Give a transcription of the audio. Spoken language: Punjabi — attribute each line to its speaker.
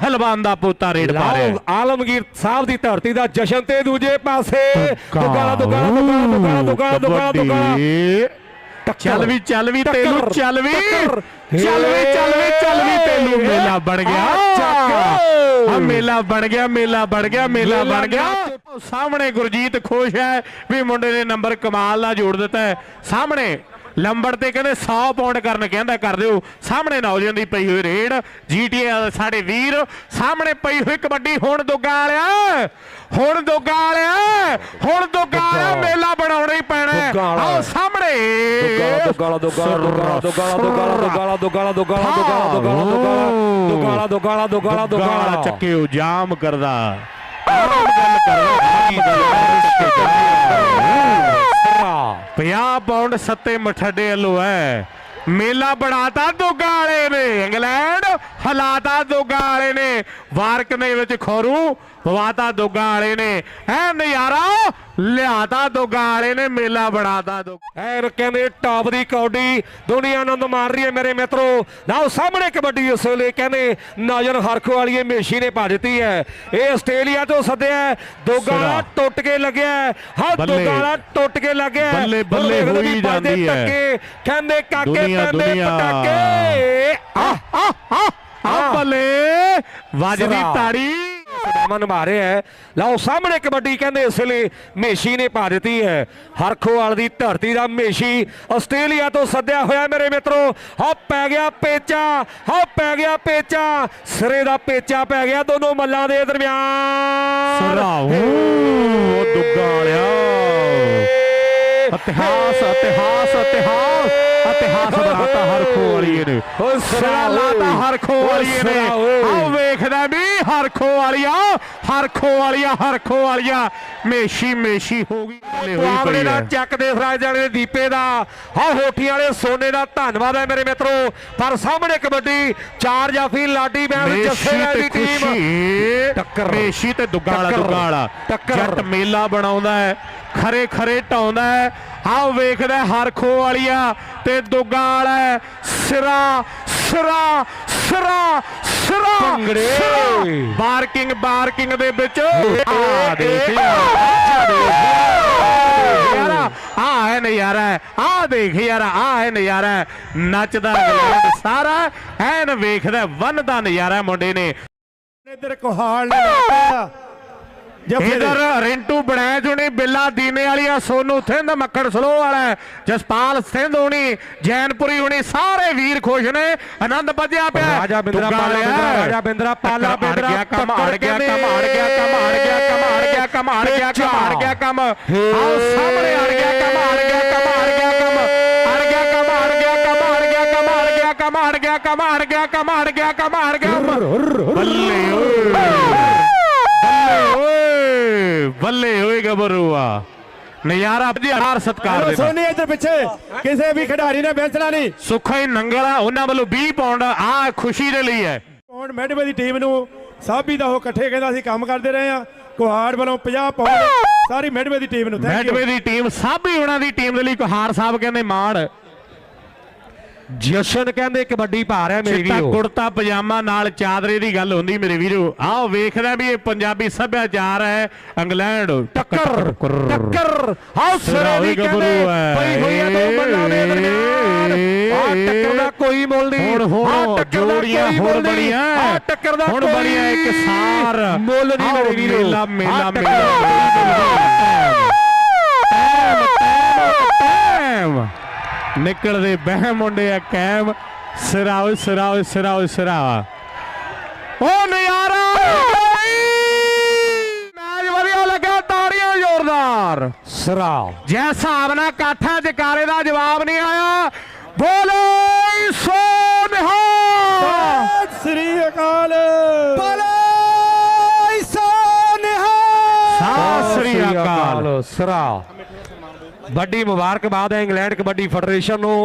Speaker 1: ਪਹਿਲਵਾਨ ਦਾ ਪੋਤਾ ਰੇਡ ਪਾ ਰਿਹਾ
Speaker 2: ਲਓ ਆਲਮਗੀਰ ਸਾਹਿਬ ਦੀ ਧਰਤੀ ਦਾ ਜਸ਼ਨ ਤੇ ਦੂਜੇ ਪਾਸੇ। ਦੁਗਾਲਾ ਦੁਗਾਲਾ ਦੁਗਾਲਾ ਦੁਗਾਲਾ ਦੁਗਾਲਾ
Speaker 1: ਕਬੱਡੀ। ਚੱਲ ਵੀ ਚੱਲ ਵੀ ਤੈਨੂੰ ਚੱਲ ਵੀ। ਚੱਲ ਵੀ ਚੱਲ ਵੀ ਚੱਲ ਵੀ ਤੈਨੂੰ ਮੇਲਾ ਬਣ ਗਿਆ।
Speaker 2: ਆ
Speaker 1: ਮੇਲਾ ਬਣ ਗਿਆ ਮੇਲਾ ਬਣ ਗਿਆ ਮੇਲਾ ਬਣ ਗਿਆ। ਸਾਹਮਣੇ ਗੁਰਜੀਤ ਖੁਸ਼ ਹੈ ਵੀ ਮੁੰਡੇ ਨੇ ਨੰਬਰ ਕਮਾਲ ਦਾ ਜੋੜ ਦਿੱਤਾ ਹੈ। ਸਾਹਮਣੇ ਲੰਬੜ ਤੇ ਕਹਿੰਦੇ 100 ਪਾਉਂਡ ਕਰਨ ਕਹਿੰਦਾ ਕਰ ਦਿਓ ਸਾਹਮਣੇ ਨੌਜਵਾਨ ਦੀ ਪਈ ਹੋਈ ਰੇਡ ਜੀਟੀਏ ਸਾਡੇ ਵੀਰ ਸਾਹਮਣੇ ਪਈ ਹੋਈ ਕਬੱਡੀ ਹੁਣ ਦੋਗਾ ਵਾਲਿਆ ਹੁਣ ਦੋਗਾ ਵਾਲਿਆ ਹੁਣ ਦੋਗਾ ਵਾਲਿਆ। ਮੇਲਾ ਬਣਾਉਣਾ ਹੀ ਪੈਣਾ। ਆਓ ਸਾਹਮਣੇ
Speaker 2: ਦੁਗਾਲਾ ਦੁਗਾਲਾ ਦੁਗਾਲਾ ਦੁਗਾਲਾ ਦੁਗਾਲਾ ਦੁਗਾਲਾ ਦੁਗਾਲਾ ਦੁਗਾਲਾ ਦੁਗਾਲਾ ਦੁਗਾਲਾ ਦੁਗਾਲਾ ਦੁਗਾਲਾ ਦੁਗਾਲਾ
Speaker 1: ਚੱਕਿਓ ਜਾਮ ਕਰਦਾ ਆਮ ਗੱਲ ਆਮ ਗੱਲ ਚੱਕੇ 50 ਪਾਉਂਡ ਸੱਤੇ ਮਠੱਡੇ ਵੱਲੋਂ ਹੈ। ਮੇਲਾ ਬਣਾਤਾ ਦੋਗਾ ਵਾਲੇ ਨੇ। ਇੰਗਲੈਂਡ ਹਲਾਤਾ ਦੋਗਾ ਵਾਲੇ ਨੇ। ਵਾਰਕ ਦੇ ਵਿੱਚ ਖੋਰੂ ਪਵਾਤਾ ਦੋਗਾ ਵਾਲੇ ਨੇ। ਐ ਨਜ਼ਾਰਾ ਲਿਆਤਾ ਦੋਗਾ ਵਾਲੇ ਨੇ ਮੇਲਾ ਬਣਾਤਾ ਦੋ
Speaker 2: ਐਰ ਕਹਿੰਦੇ ਟਾਪ ਦੀ ਕੌਡੀ ਦੁਨੀਆ ਆਨੰਦ ਮਾਰ ਰਹੀ ਹੈ ਮੇਰੇ ਮਿੱਤਰੋ ਨਾਓ ਸਾਹਮਣੇ ਕਬੱਡੀ ਇਸ ਵੇਲੇ ਕਹਿੰਦੇ ਨਜ਼ਰ ਹਰਖੋ ਵਾਲੀ ਮੇਸ਼ੀ ਨੇ ਪਾ ਦਿੱਤੀ ਹੈ ਇਹ ਆਸਟ੍ਰੇਲੀਆ ਤੋਂ ਸੱਦਿਆ। ਦੋਗਾਲਾ
Speaker 1: ਸਿਰਾ।
Speaker 2: ਟੁੱਟ ਕੇ ਲੱਗਿਆ ਹੈ। ਦੋਗਾਲਾ ਟੁੱਟ ਕੇ ਲੱਗਿਆ।
Speaker 1: ਬੱਲੇ, ਬੱਲੇ ਹੋਈ ਜਾਂਦੀ ਹੈ।
Speaker 2: ਕਹਿੰਦੇ ਕਾਕੇ ਪੈਂਦੇ। ਪਟਾਕੇ
Speaker 1: ਆ ਆ ਆ ਆ ਬੱਲੇ ਵੱਜਦੀ। ਤਾੜੀ
Speaker 2: ਸਦਾਮਾ ਨਿਭਾ ਰਿਹਾ ਹੈ। ਲਓ ਸਾਹਮਣੇ ਕਬੱਡੀ ਕਹਿੰਦੇ ਇਸ ਵੇਲੇ ਮੇਸ਼ੀ ਨੇ ਪਾ ਦਿੱਤੀ ਹੈ। ਹਰਖੋਵਾਲ ਦੀ ਧਰਤੀ ਦਾ ਮੇਸ਼ੀ ਆਸਟ੍ਰੇਲੀਆ ਤੋਂ ਸੱਦਿਆ ਹੋਇਆ ਮੇਰੇ ਮਿੱਤਰੋ। ਹਾ ਪੈ ਗਿਆ ਪੇਚਾ ਹਾ ਪੈ ਗਿਆ ਪੇਚਾ। ਸਿਰੇ ਦਾ ਪੇਚਾ ਪੈ ਗਿਆ ਦੋਨੋਂ ਮੱਲਾਂ ਦੇ ਦਰਮਿਆਨ।
Speaker 1: ਸਰਾਹੂ ਦੁੱਗਾ ਵਾਲਿਆ। ਇਤਿਹਾਸ ਇਤਿਹਾਸ ਇਤਿਹਾਸ। ਇਤਿਹਾਸ ਬਣਾਤਾ ਹਰਖੋ ਵਾਲੀਏ ਨੇ। ਸਿਰਾ ਲਾਤਾ ਹਰਖੋ ਵਾਲੀਏ ਨੇ। ਆਓ ਵੇਖਦਾ ਵੀ ਹਰਖੋ ਵਾਲੀਆ ਹਰਖੋ ਵਾਲੀਆ ਹਰਖੋ ਵਾਲੀਆ ਮੇਸ਼ੀ ਮੇਸ਼ੀ ਹੋ ਗਈ। ਬੱਲੇ ਹੋਈ
Speaker 2: ਆਮਲੇ
Speaker 1: ਪਈ
Speaker 2: ਦਾ ਚੱਕ ਦੇ ਫਰਾਜ ਦੇ ਦੀਪੇ ਦਾ। ਹਾ ਹੋਠੀ ਵਾਲੇ ਸੋਨੇ ਦਾ ਧੰਨਵਾਦ ਹੈ ਮੇਰੇ ਮਿੱਤਰੋ। ਪਰ ਸਾਹਮਣੇ ਕਬੱਡੀ ਚਾਰ ਜਾਫੀ ਲਾਡੀ
Speaker 1: ਮੇਸ਼ੀ
Speaker 2: ਜੱਸੇ ਵਾਲੀ ਦੀ ਟੀਮ ਟੱਕਰ।
Speaker 1: ਮੇਸ਼ੀ ਤੇ ਦੁੱਗਾ ਵਾਲਾ। ਦੁੱਗਾ ਵਾਲਾ। ਜੱਟ ਮੇਲਾ ਬਣਾਉਂਦਾ ਹੈ। ਖਰੇ ਖਰੇ ਢਾਉਂਦਾ ਹੈ। ਆਓ ਵੇਖਦਾ ਹਰਖੋ ਵਾਲੀਆ ਤੇ ਦੁੱਗਾ ਵਾਲਾ। ਸਿਰਾ ਸਿਰਾ ਸਿਰਾ ਸਿਰਾ
Speaker 2: ਭੰਗੜੇ।
Speaker 1: ਬਾਰਕਿੰਗ ਬਾਰਕਿੰਗ ਦੇ ਵਿੱਚ। ਆ ਦੇਖ ਯਾਰ ਆ ਹੈ ਨਜ਼ਾਰਾ ਆ ਦੇਖ ਯਾਰ ਆ ਹੈ ਨਜ਼ਾਰਾ ਨੱਚਦਾ ਇੰਗਲੈਂਡ ਸਾਰਾ ਐਨ ਵੇਖਦਾ ਵਨ ਦਾ ਨਜ਼ਾਰਾ ਮੁੰਡੇ ਨੇ।
Speaker 3: ਇਧਰ ਕੋਹਾਲ ਨੇ
Speaker 1: ਇਧਰ ਰਿੰਟੂ ਬਣਾਇਆ ਜੁਣੀ ਬਿੱਲਾ ਦੀਨੇ ਵਾਲੀਆ ਸੋਨੂ ਥਿੰਦ ਮੱਖਣ ਸਲੋ ਵਾਲਾ ਜਸਪਾਲ ਸਿੰਧ ਹੋਣੀ ਜੈਨਪੁਰੀ ਹੋਣੀ ਸਾਰੇ ਵੀਰ ਖੁਸ਼ ਨੇ ਆਨੰਦ ਵੱਜਿਆ ਪਿਆ
Speaker 2: ਰਾਜਾ ਬਿੰਦਰਾ ਪਾਲਾ ਰਾਜਾ ਬਿੰਦਰਾ ਪਾਲਾ ਬਿੰਦਰਾ,
Speaker 1: ਕੰਮ
Speaker 2: ਟੱਕਰ
Speaker 1: ਗਿਆ ਕੰਮ। ਅੜ ਗਿਆ ਕੰਮ ਅੜ ਗਿਆ ਕੰਮ ਅੜ ਗਿਆ ਕੰਮ ਗਿਆ ਕੰਮ ਗਿਆ ਕੰਮ ਆਓ ਸਾਹਮਣੇ ਅੜ ਗਿਆ ਕੰਮ ਅੜ ਗਿਆ ਕੰਮ ਅੜ ਗਿਆ ਕੰਮ ਅੜ ਗਿਆ ਕੰਮ ਅੜ ਗਿਆ ਕੰਮ ਅੜ ਗਿਆ ਕੰਮ ਅੜ ਗਿਆ ਕੰਮ ਅੜ ਗਿਆ ਕੰਮ ਅੜ ਗਿਆ ਕੰਮ ਅੜ ਗਿਆ ਕੰਮ ਅੜ ਗਿਆ ਬੱਲੇ ਓਏ ਬੱਲੇ ਓਏ ਬੱਲੇ ਓਏ ਗੱਭਰੂਆ ਨਜ਼ਾਰਾ ਜੀ ਹਾਰ ਸਤਕਾਰ ਦੇ
Speaker 3: ਸੋਨੀ ਇਧਰ ਪਿੱਛੇ। ਕਿਸੇ ਵੀ ਖਿਡਾਰੀ ਨੇ ਬੈਂਚਣਾ ਨਹੀਂ।
Speaker 1: ਸੁੱਖਾ ਹੀ ਨੰਗਲਾ ਉਹਨਾਂ ਵੱਲੋਂ 20 ਪਾਉਂਡ ਆ ਖੁਸ਼ੀ ਦੇ ਲਈ ਹੈ।
Speaker 3: ਪੌਂਡ ਮੈਡਵੇ ਦੀ ਟੀਮ ਨੂੰ ਸਾਬੀ ਦਾ ਉਹ ਇਕੱਠੇ ਕਹਿੰਦਾ ਅਸੀਂ ਕੰਮ ਕਰਦੇ ਰਹੇ ਆ ਕੋਹਾੜ ਵੱਲੋਂ 50 ਪੌਂਡ ਸਾਰੀ ਮੈਡਵੇ ਦੀ ਟੀਮ ਨੂੰ ਥੈਂਕ
Speaker 1: ਮੈਡਵੇ ਦੀ ਟੀਮ ਸਾਬੀ ਉਹਨਾਂ ਦੀ ਟੀਮ ਦੇ ਲਈ ਕੁਹਾਰ ਸਾਹਿਬ ਕਹਿੰਦੇ ਮਾਣ।
Speaker 2: ਜਸ਼ਨ ਕਹਿੰਦੇ ਕਬੱਡੀ ਪਾ ਰਿਹਾ ਮੇਰੀ
Speaker 1: ਚਿੱਟਾ
Speaker 2: ਵੀਰੋ।
Speaker 1: ਕੁੜਤਾ ਪਜਾਮਾ ਨਾਲ ਚਾਦਰੇ ਦੀ ਗੱਲ ਹੁੰਦੀ ਮੇਰੇ ਵੀਰੋ। ਆਓ ਵੇਖਦਾ ਵੀ ਇਹ ਪੰਜਾਬੀ ਸੱਭਿਆਚਾਰ ਹੈ ਇੰਗਲੈਂਡ।
Speaker 2: ਟੱਕਰ ਟੱਕਰ ਹਾਉ ਸਿਰੇ ਦੀ ਕਹਿੰਦੇ
Speaker 1: ਹੈ।
Speaker 2: ਪਈ ਹੋਈ ਹੈ ਦੋ ਮੱਲਾਂ ਦੇ ਦਰਮਿਆਨ। ਆ ਟੱਕਰ ਦਾ ਕੋਈ ਮੁੱਲ ਨਹੀਂ।
Speaker 1: ਹੁਣ ਹੁਣ ਜੋੜੀਆਂ ਹੁਣ। ਬਣੀਆਂ।
Speaker 2: ਆਹ ਟੱਕਰ ਦਾ
Speaker 1: ਹੁਣ ਬਣੀਆਂ ਇੱਕ ਸਾਰ।
Speaker 2: ਮੁੱਲ ਨਹੀਂ ਮੇਰੇ ਵੀਰੋ।
Speaker 1: ਮੇਲਾ ਮੇਲਾ ਮੁੱਲ ਟੈਮ ਟੈਮ ਟੈਮ ਨਿਕਲਦੇ ਬਹਿ ਮੁੰਡੇ ਆ ਕੈਮ। ਸਿਰਾਓ ਸਿਰਾਓ ਸਿਰਾਓ ਸਿਰਾਵਾ ਓ ਨਜ਼ਾਰਾ! ਮੈਚ ਵਧੀਆ ਲੱਗਾ ਤਾੜੀਆਂ ਜ਼ੋਰਦਾਰ।
Speaker 2: ਸਰਾ
Speaker 1: ਜੇ ਹਿਸਾਬ ਨਾਲ ਕਾਠਾ ਜਕਾਰੇ ਦਾ ਜਵਾਬ ਨਹੀਂ ਆਇਆ ਬੋਲੇ ਸੋ ਨਿਹਾਲ।
Speaker 3: ਸ੍ਰੀ ਅਕਾਲ।
Speaker 1: ਸਤਿ ਸ੍ਰੀ ਅਕਾਲ।
Speaker 2: ਸਰਾ ਵੱਡੀ ਮੁਬਾਰਕਬਾਦ ਹੈ ਇੰਗਲੈਂਡ ਕਬੱਡੀ ਫੈਡਰੇਸ਼ਨ ਨੂੰ।